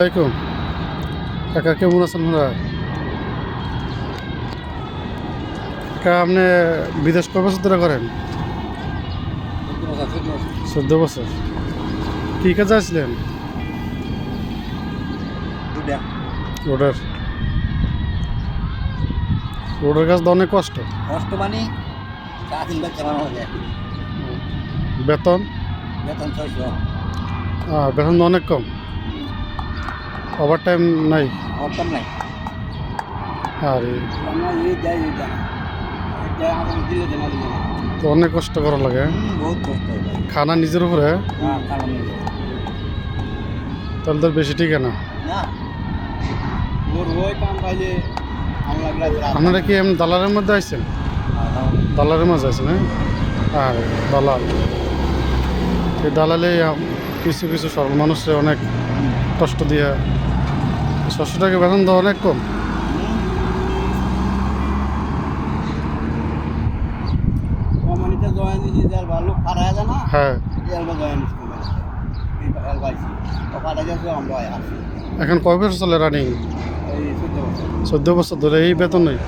আসসালামাইকুম কাকা কেমন আছেন আপনারা কাকা আপনি বিদেশ কয় বছর ধরে করেন? চোদ্দ বছর। কী কাজে আসলেন? রোডের। রোডের কাজ তো অনেক কষ্ট। কষ্ট মানে বেতন? বেতন ছয়শো। বেতন অনেক কম। ওভার টাইম নাই? হরতাম নাই। আর। তো অনেক কষ্ট করা লাগে। খানা নিজের উপরে। তাহলে তো বেশি ঠিক না? আপনারা কি এমনি দালালের মধ্যে আসছেন দালালের মাঝে আছেন হ্যাঁ? আর দালাল। এই দালালে কিছু কিছু মানুষের অনেক কষ্ট দিয়ে ছশো টাকা বেতন তো অনেক কম। হ্যাঁ। এখন কয় বছর চলে রানিং চোদ্দ বছর। ধরে এই বেতন নেই?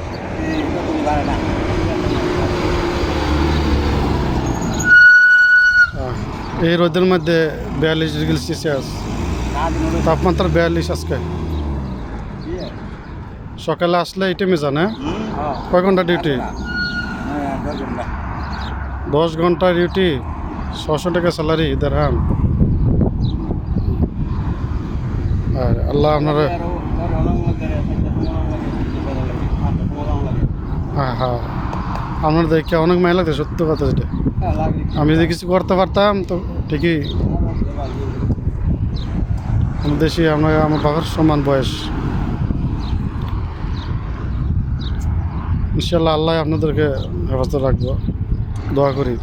এই রোদের মধ্যে বিয়াল্লিশ ডিগ্রি সেলসিয়াস। তাপমাত্রা বিয়াল্লিশ আজকে। সকালে আসলে এই টাইমে হুম, হ্যাঁ। কয় ঘণ্টা ডিউটি দশ ঘণ্টা। ডিউটি ছশো টাকা স্যালারি দেড়হাম আর আল্লাহ আপনারা। হ্যাঁ হ্যাঁ আপনার দেখে অনেক মায়া লাগছে সত্য কথা যেটা আমি যদি কিছু করতে পারতাম তো ঠিকই দেশি আমরা আমার বাবার সমান বয়স। ইনশাল্লাহ আল্লাহ আপনাদেরকে হেফাজত রাখব। দোয়া করি।